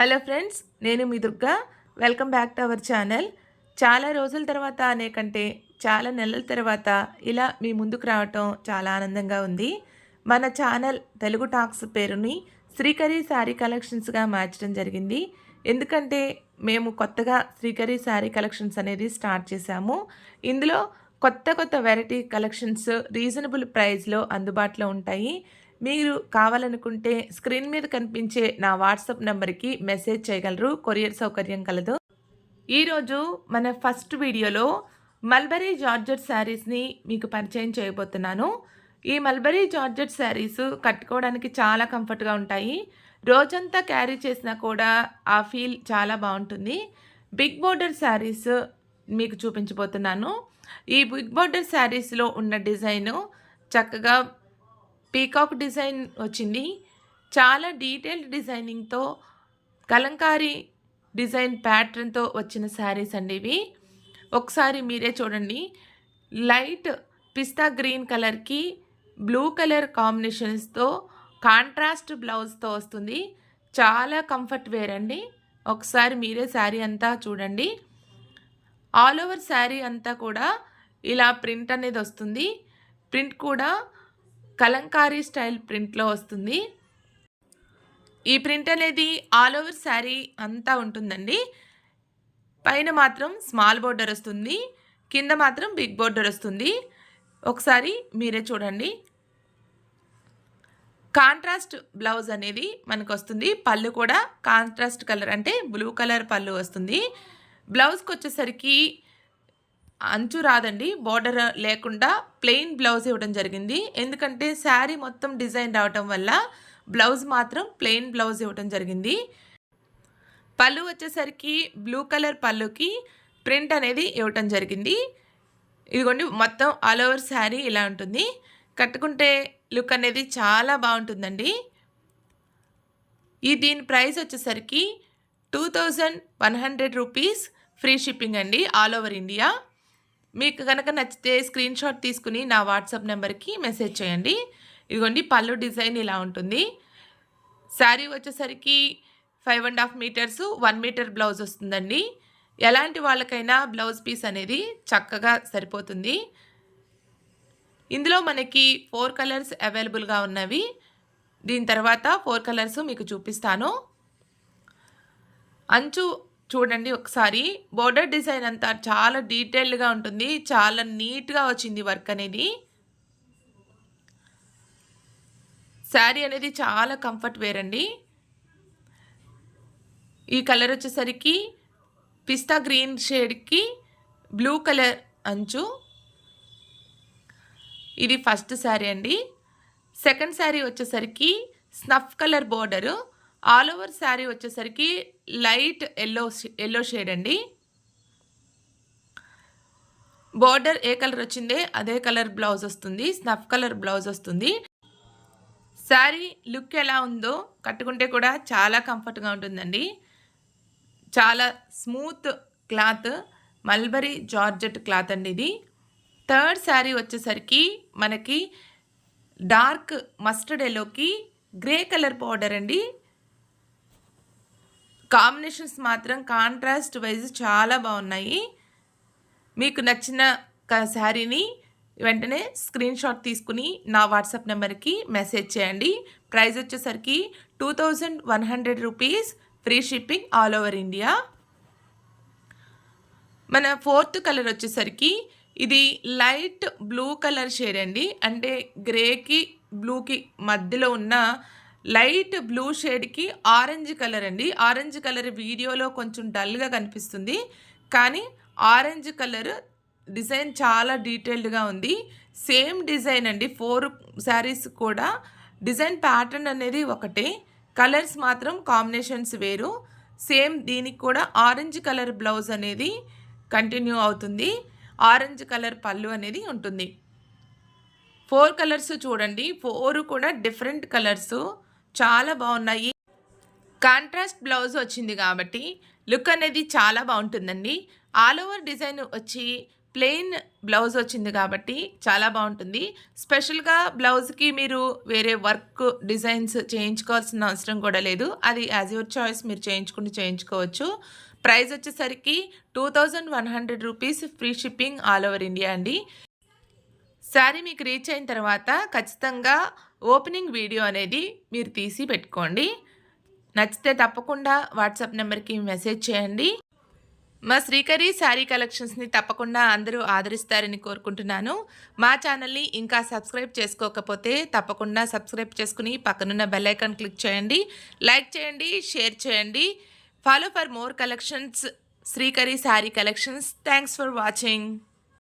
Hello friends నేను మీ Durga. Welcome back to our channel. చాలా రోజుల తర్వాత అనే కంటే చాలా నెలల తర్వాత ఇలా మీ ముందుకు రావటం చాలా ఆనందంగా ఉంది. మన ఛానల్ తెలుగు టాక్స్ పేరుని శ్రీకరి శారీ కలెక్షన్స్గా మార్చడం జరిగింది. ఎందుకంటే మేము కొత్తగా శ్రీకరి శారీ కలెక్షన్స్ అనేది స్టార్ట్ చేశాము. ఇందులో కొత్త కొత్త వెరైటీ కలెక్షన్స్ రీజనబుల్ ప్రైస్లో అందుబాటులో ఉంటాయి. మీరు కావాలనుకుంటే స్క్రీన్ మీద కనిపించే నా వాట్సాప్ నెంబర్కి మెసేజ్ చేయగలరు. కొరియర్ సౌకర్యం కలదు. ఈరోజు మన ఫస్ట్ వీడియోలో మల్బరీ జార్జెట్ శారీస్ని మీకు పరిచయం చేయబోతున్నాను. ఈ మల్బరీ జార్జెట్ శారీస్ కట్టుకోవడానికి చాలా కంఫర్ట్గా ఉంటాయి. రోజంతా క్యారీ చేసినా కూడా ఆ ఫీల్ చాలా బాగుంటుంది. బిగ్ బోర్డర్ శారీస్ మీకు చూపించబోతున్నాను. ఈ బిగ్ బోర్డర్ శారీస్లో ఉన్న డిజైను చక్కగా పీకాక్ డిజైన్ వచ్చింది. చాలా డీటెయిల్డ్ డిజైనింగ్తో కలంకారీ డిజైన్ ప్యాటర్న్తో వచ్చిన శారీస్ అండి ఇవి. ఒకసారి మీరే చూడండి. లైట్ పిస్తా గ్రీన్ కలర్కి బ్లూ కలర్ కాంబినేషన్స్తో కాంట్రాస్ట్ బ్లౌజ్తో వస్తుంది. చాలా కంఫర్ట్ వేర్ అండి. ఒకసారి మీరే శారీ అంతా చూడండి. ఆల్ ఓవర్ శారీ అంతా కూడా ఇలా ప్రింట్ అనేది వస్తుంది. ప్రింట్ కూడా కలంకారీ స్టైల్ ప్రింట్లో వస్తుంది. ఈ ప్రింట్ అనేది ఆల్ ఓవర్ శారీ అంతా ఉంటుందండి. పైన మాత్రం స్మాల్ బోర్డర్ వస్తుంది. కింద మాత్రం బిగ్ బోర్డర్ వస్తుంది. ఒకసారి మీరే చూడండి. కాంట్రాస్ట్ బ్లౌజ్ అనేది మనకు వస్తుంది. పళ్ళు కూడా కాంట్రాస్ట్ కలర్ అంటే బ్లూ కలర్ పళ్ళు వస్తుంది. బ్లౌజ్కి వచ్చేసరికి అంచు రాదండి. బార్డర్ లేకుండా ప్లెయిన్ బ్లౌజ్ ఇవ్వడం జరిగింది. ఎందుకంటే శారీ మొత్తం డిజైన్ రావటం వల్ల బ్లౌజ్ మాత్రం ప్లెయిన్ బ్లౌజ్ ఇవ్వడం జరిగింది. పళ్ళు వచ్చేసరికి బ్లూ కలర్ పళ్ళుకి ప్రింట్ అనేది ఇవ్వటం జరిగింది. ఇదిగోండి మొత్తం ఆల్ ఓవర్ శారీ ఇలా ఉంటుంది. కట్టుకుంటే లుక్ అనేది చాలా బాగుంటుందండి. ఈ దీని ప్రైస్ వచ్చేసరికి two thousand one hundred rupees free shipping అండి ఆల్ ఓవర్ ఇండియా. మీకు కనుక నచ్చితే స్క్రీన్ షాట్ తీసుకుని నా వాట్సాప్ నెంబర్కి మెసేజ్ చేయండి. ఇదిగోండి పళ్ళు డిజైన్ ఇలా ఉంటుంది. శారీ వచ్చేసరికి five and half metres one metre blouse వస్తుందండి. ఎలాంటి వాళ్ళకైనా బ్లౌజ్ పీస్ అనేది చక్కగా సరిపోతుంది. ఇందులో మనకి ఫోర్ కలర్స్ అవైలబుల్గా ఉన్నవి. దీని తర్వాత ఫోర్ కలర్స్ మీకు చూపిస్తాను. అంచు చూడండి ఒకసారి. బోర్డర్ డిజైన్ అంతా చాలా డీటెయిల్డ్గా ఉంటుంది. చాలా నీట్గా వచ్చింది వర్క్ అనేది. శారీ అనేది చాలా కంఫర్ట్ వేర్ అండి. ఈ కలర్ వచ్చేసరికి పిస్తా గ్రీన్ షేడ్కి బ్లూ కలర్ అంచు. ఇది ఫస్ట్ శారీ అండి. సెకండ్ శారీ వచ్చేసరికి snuff colour border all over sari వచ్చేసరికి లైట్ ఎల్లో ఎల్లో షేడ్ అండి. బార్డర్ ఏ కలర్ వచ్చిందే అదే కలర్ బ్లౌజ్ వస్తుంది స్నఫ్ కలర్ బ్లౌజ్ వస్తుంది. శారీ లుక్ ఎలా ఉందో కట్టుకుంటే కూడా చాలా కంఫర్ట్గా ఉంటుందండి. చాలా smooth cloth mulberry georgette cloth అండి ఇది. థర్డ్ శారీ వచ్చేసరికి మనకి డార్క్ మస్టర్డ్ ఎల్లోకి గ్రే కలర్ పౌడర్ అండి. కాంబినేషన్స్ మాత్రం కాంట్రాస్ట్ వైజ్ చాలా బాగున్నాయి. మీకు నచ్చిన శారీని వెంటనే స్క్రీన్ షాట్ తీసుకుని నా వాట్సాప్ నెంబర్కి మెసేజ్ చేయండి. ప్రైస్ వచ్చేసరికి two thousand one hundred rupees free shipping all over India. మన ఫోర్త్ కలర్ వచ్చేసరికి ఇది లైట్ బ్లూ కలర్ షేడ్ అండి. అంటే గ్రేకి బ్లూకి మధ్యలో ఉన్న లైట్ బ్లూ షేడ్కి ఆరెంజ్ కలర్ అండి. ఆరెంజ్ కలర్ వీడియోలో కొంచెం డల్గా కనిపిస్తుంది. కానీ ఆరెంజ్ కలర్ డిజైన్ చాలా డీటెయిల్డ్గా ఉంది. సేమ్ డిజైన్ అండి. ఫోర్ శారీస్ కూడా డిజైన్ ప్యాటర్న్ అనేది ఒకటే. కలర్స్ మాత్రం కాంబినేషన్స్ వేరు. సేమ్ దీనికి కూడా ఆరెంజ్ కలర్ బ్లౌజ్ అనేది కంటిన్యూ అవుతుంది. ఆరెంజ్ కలర్ పళ్ళు అనేది ఉంటుంది. ఫోర్ కలర్స్ చూడండి. ఫోర్ కూడా డిఫరెంట్ కలర్స్. చాలా బాగున్నాయి. కాంట్రాస్ట్ బ్లౌజ్ వచ్చింది కాబట్టి లుక్ అనేది చాలా బాగుంటుందండి. ఆల్ ఓవర్ డిజైన్ వచ్చి ప్లెయిన్ బ్లౌజ్ వచ్చింది కాబట్టి చాలా బాగుంటుంది. స్పెషల్గా బ్లౌజ్కి మీరు వేరే వర్క్ డిజైన్స్ చేయించుకోవాల్సిన అవసరం కూడా లేదు. అది యాజ్ యువర్ చాయిస్ మీరు చేయించుకుని చేయించుకోవచ్చు. ప్రైస్ వచ్చేసరికి two thousand one hundred rupees free shipping all over India అండి. శారీ మీకు రీచ్ అయిన తర్వాత ఖచ్చితంగా ఓపెనింగ్ వీడియో అనేది మీరు తీసి పెట్టుకోండి. నచ్చితే తప్పకుండా వాట్సాప్ నెంబర్కి మెసేజ్ చేయండి. మా శ్రీకరి శారీ కలెక్షన్స్ని తప్పకుండా అందరూ ఆదరిస్తారని కోరుకుంటున్నాను. మా ఛానల్ని ఇంకా సబ్స్క్రైబ్ చేసుకోకపోతే తప్పకుండా సబ్స్క్రైబ్ చేసుకుని పక్కనున్న బెల్ ఐకాన్ క్లిక్ చేయండి. లైక్ చేయండి షేర్ చేయండి. Follow for more collections. Srikari sari collections. Thanks for watching.